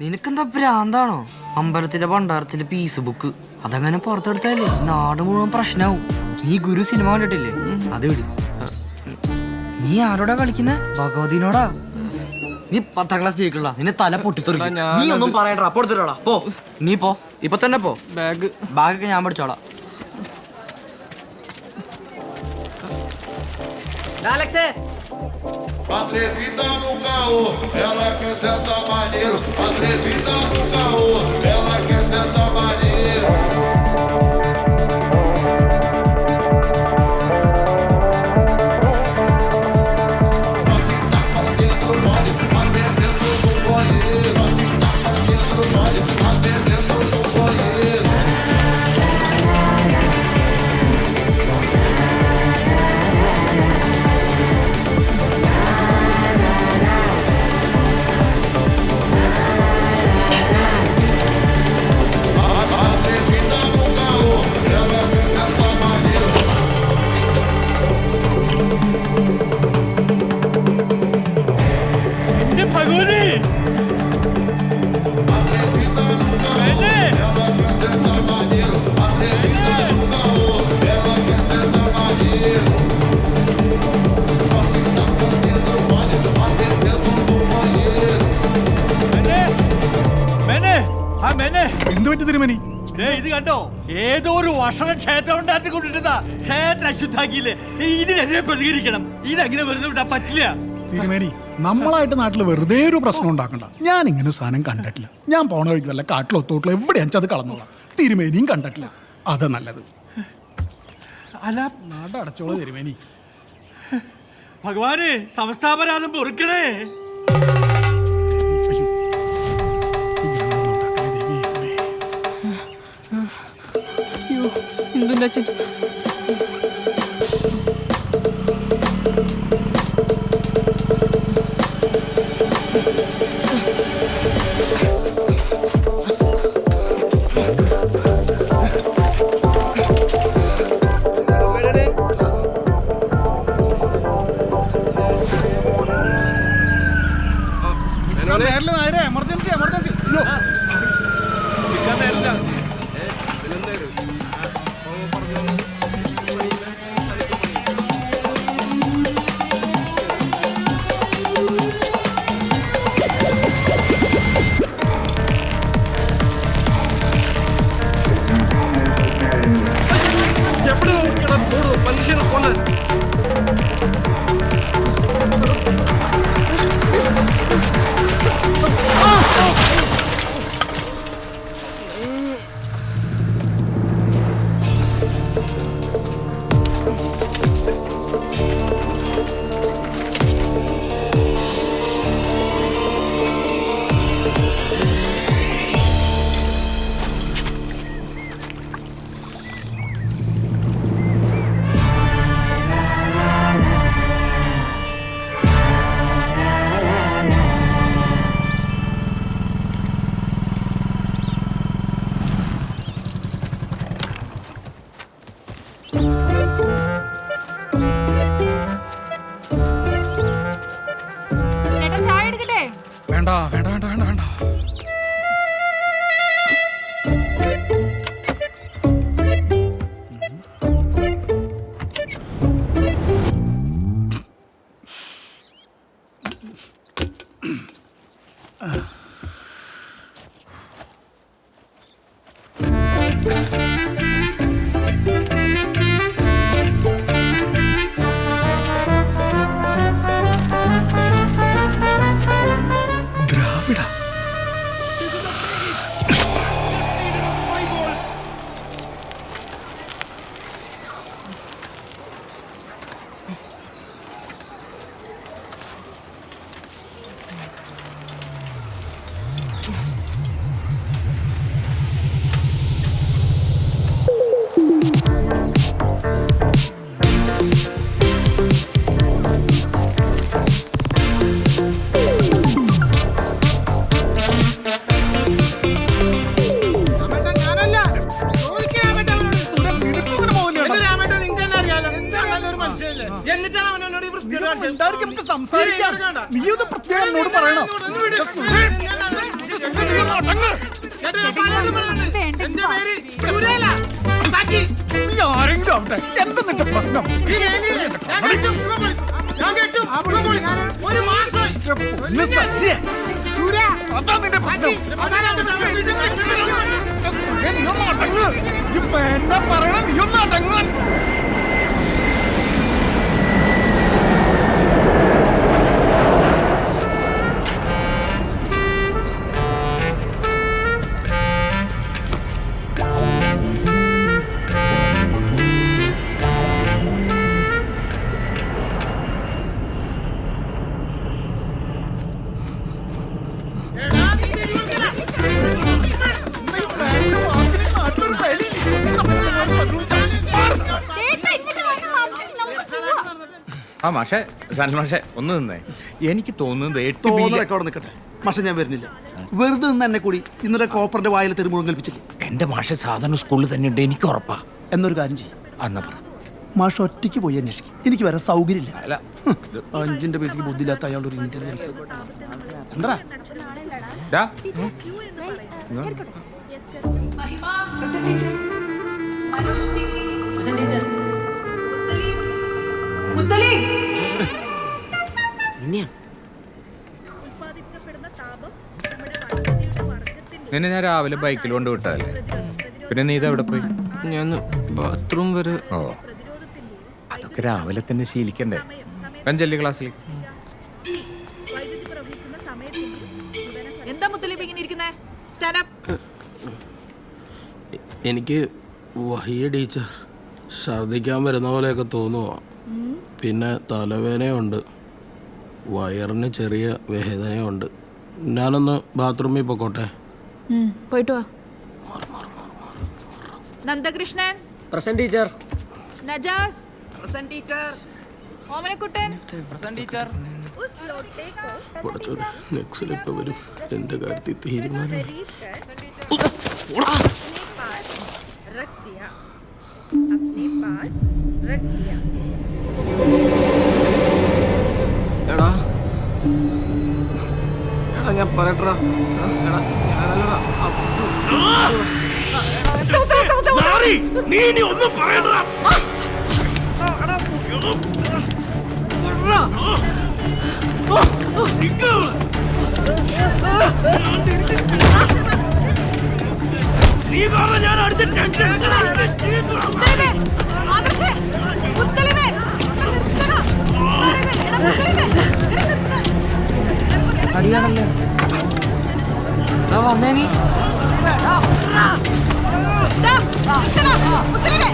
നിനക്കെന്താ ഭ്രാന്താണോ? അമ്പലത്തിലെ ഭണ്ഡാരത്തിലെ piece book അതങ്ങനെ പുറത്തെടുത്താലേ നാട് മുഴുവൻ പ്രശ്നാവും. നീ ഗുരു സിനിമ കണ്ടിട്ടില്ലേ? അത് വിട്. നീ ആരോടാ കളിക്കുന്ന? ഭഗവതിനോടാ. നീ പത്താം ക്ലാസ് ജയിക്കണ്ട നിന്നെ തല പൊട്ടിത്തെറിക്കും. നീ ഒന്നും പറയണ്ടാ. പൊടുത്തിട്ടാ പോ. നീ പോ. ഇപ്പൊ തന്നെ പോ. ബാഗ് ബാഗൊക്കെ ഞാൻ പഠിച്ചോളാം അലക്സേ. Atrevida no caô, ela quer sentar maneiro. Atrevida no caô, ela എന്തു പറ്റി തിരുമനി ഇത് കണ്ടോ? ഏതോ ഒരു വർഷം ക്ഷേത്രം ഉണ്ടാക്കി കൊണ്ടിട്ടതാ ക്ഷേത്രം അശുദ്ധാക്കിയില്ലേ ഇതിനെതിരെ പ്രതികരിക്കണം. ഇതങ്ങനെ വെറുതെ വിടാൻ പറ്റില്ല. തിരുമേനി നമ്മളായിട്ട് നാട്ടിൽ വെറുതെ ഒരു പ്രശ്നം ഉണ്ടാക്കണ്ട. ഞാൻ ഇങ്ങനെ സാധനം കണ്ടിട്ടില്ല. ഞാൻ പോണ വഴിക്ക് വല്ല കാട്ടിലോ തോട്ടിലോ എവിടെയാ അത് കളന്നോളാം തിരുമേനിയും കണ്ടിട്ടില്ല. അത് നല്ലത്. അല്ല. നാട് അടച്ചോളൂ തിരുമേനി. ഭഗവാന് സംസ്ഥാപരാധം പൊറുക്കണേ. Hindu നീ ആരെങ്കിലും ആവട്ടെ? എന്താ നിന്റെ പ്രശ്നം? പൊന്ന് സജ്ജിയെ. അതാ നിന്റെ പ്രശ്നം. ഏ, നീ ഒന്ന് അടങ്ങ്. ഇപ്പൊ എന്നാ പറയണ നീ ഒന്ന് അടങ്ങാൻ ആ മാഷെ സനൽ മാഷെ ഒന്ന് നിന്നേ. എനിക്ക് തോന്നുന്നത് എട്ട് തോന്നലൊക്കെ ബില്യൺ അവിടെ നിൽക്കട്ടെ പക്ഷെ ഞാൻ വരുന്നില്ല. വെറുതെ നിന്ന് എന്നെ കൂടി ഇന്നലെ കോപ്പറിന്റെ വായിൽ തെരുമുഴും കൽപ്പിച്ചില്ലേ എന്റെ മാഷെ സാധാരണ സ്കൂളിൽ തന്നെ ഉണ്ട്. എനിക്ക് ഉറപ്പാ. എന്നൊരു കാര്യം ചെയ്യും. അന്ന പറ. മാഷ ഒറ്റയ്ക്ക് പോയി അന്വേഷിക്കും. എനിക്ക് വരാൻ സൗകര്യമില്ല. അല്ല. അഞ്ചിന്റെ പൈസക്ക് ബുദ്ധിയില്ലാത്ത അയാളുടെ ഒരു ഇന്റലിജൻസ് എന്താ ഡാ, നിന്നെ ഞാൻ രാവിലെ ബൈക്കിൽ കൊണ്ട് വിട്ടതല്ലേ? പിന്നെ നീ ഇതെവിടെ എവിടെ പോയി? ഞാൻ ബാത്റൂം വരെ. ഓ. അതൊക്കെ രാവിലെ തന്നെ ശീലിക്കണ്ടേ? അഞ്ചല്ലി ക്ലാസ്സിലേക്ക് എന്താ മുത്തലിപ്പ് ഇങ്ങനെ ഇരിക്കുന്നേ? സ്റ്റാൻഡ് അപ്പ് എനിക്ക് വഹിയ ടീച്ചർ ഛർദിക്കാൻ വരുന്ന പോലെയൊക്കെ തോന്നുക പിന്നെ തലവേദനയുണ്ട് വയറിന് ചെറിയ വേദനയുണ്ട് ഞാനൊന്ന് ബാത്റൂമിൽ പോയിക്കോട്ടെ പോയിട്ട് വാ Nandakrishnan present teacher Najas present teacher Omanakuttan present teacher കുറച്ചൊരു നെക്സിലിപ്പോൾ വരും എന്റെ കാര്യത്തിൽ തീരുമാനം എടാ. എടാ ഞാൻ പറയട്ടാ എടാ ഞാനല്ലടാ. നീ ഇനി ഒന്നും പറയണ്ട നീ അടിയാണല്ലോ? ദാ വന്നേ നീ. മുത്തലിബേ മുത്തലിബേ